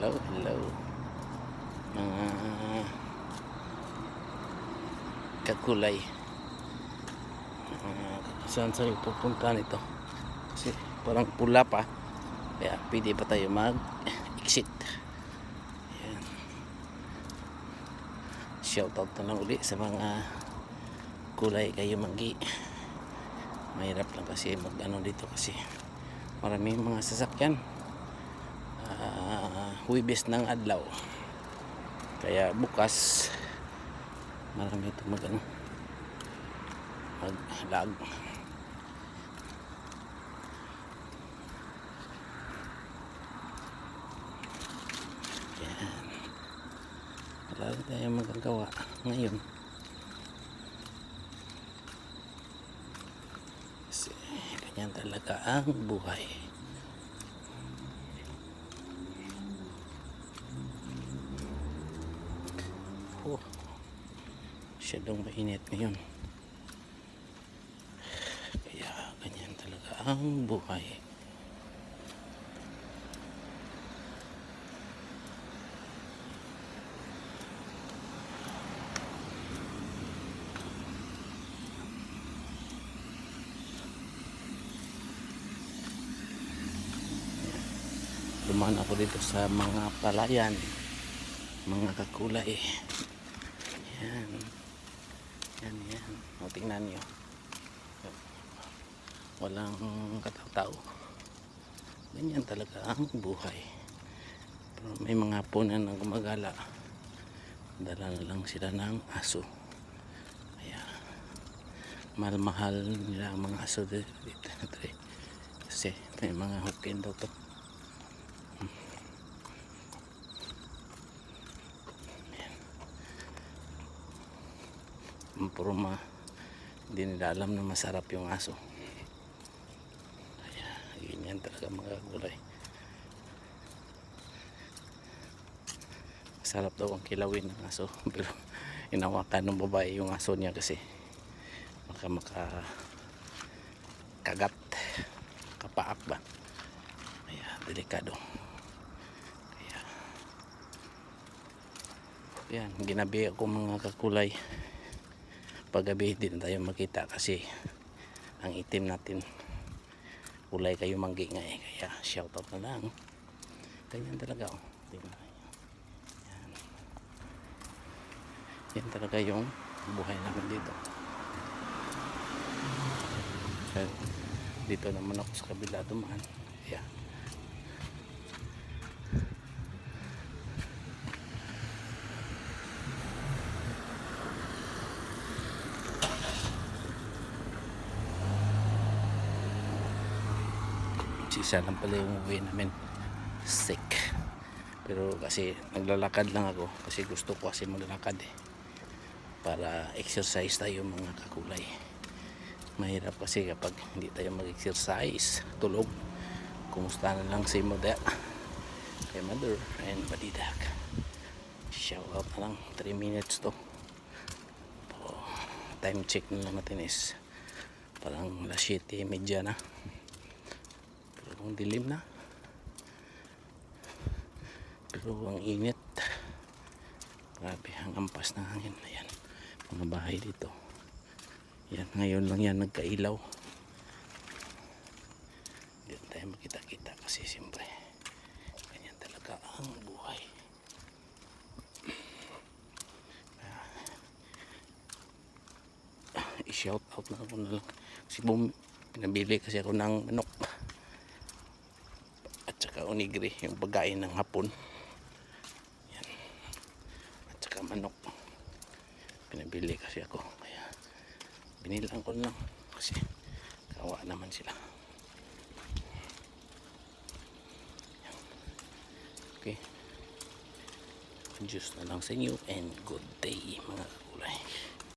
Hello, hello. Mga kakulay. Uh, saan sa'yo pupunta nito? Kasi parang pula pa. Kaya pwede pa tayo mag-exit. Ayan. Shoutout na lang uli sa mga kulay kayo manggi. Mahirap lang kasi mag ano dito kasi maraming mga sasakyan uh, huwibis ng adlaw. Kaya bukas marami ito mag ano maglag yan. Wala rin tayo magagawa ngayon. Kasi ganyan talaga ang buhay masyadong mainit ngayon. Kaya ganyan talaga ang buhay. Dumaan ako dito sa mga palayan mga kakulay yan o tingnan nyo. Walang katao-tao ganyan talaga ang buhay. Pero may mga punan na gumagala. Dala na lang sila ng aso. Kaya mahal-mahal nila ang mga aso dito. kasi may mga hukin daw to puro ma hindi nila alam na masarap yung aso. Kaya ganyan talaga mga gulay. Masarap daw ang kilawin ng aso pero inawakan ng babae yung aso niya kasi maka maka kagat kapaak ba? Kaya delikado. Yan ginabi ako mga kakulay paggabi din tayo makita kasi ang itim natin kulay kayo manggi nga eh kaya shoutout na lang ganyan talaga oh. Tingnan yan. yan talaga yung buhay namin dito dito naman ako sa kabila dumaan yeah. Isa lang pala yung uwi namin. Sick. Pero kasi naglalakad lang ako kasi gusto ko kasi maglalakad eh. Para exercise tayo mga kakulay. Mahirap kasi kapag hindi tayo mag-exercise. Tulog. Kumusta na lang si Moda kay mother and badidak shout out na lang. 3 minutes to. Oh, time check na lang natin is parang alas 7 media na ang dilim na. Pero ang init. Grabe ang ampas ng hangin. Ayan mga bahay dito. Yan ngayon lang yan nagkailaw. Hindi tayo makita kita kasi siyempre ganyan talaga ang buhay. I-shout out na ako na lang. Kasi bum, pinabili kasi ako ng manok onigiri yung pagkain ng hapon. Yan. At saka manok. Pinabili kasi ako. Kaya binilang ko lang. Kasi kawa naman sila. Yan. okay. Juice na lang sa inyo and good day mga kulay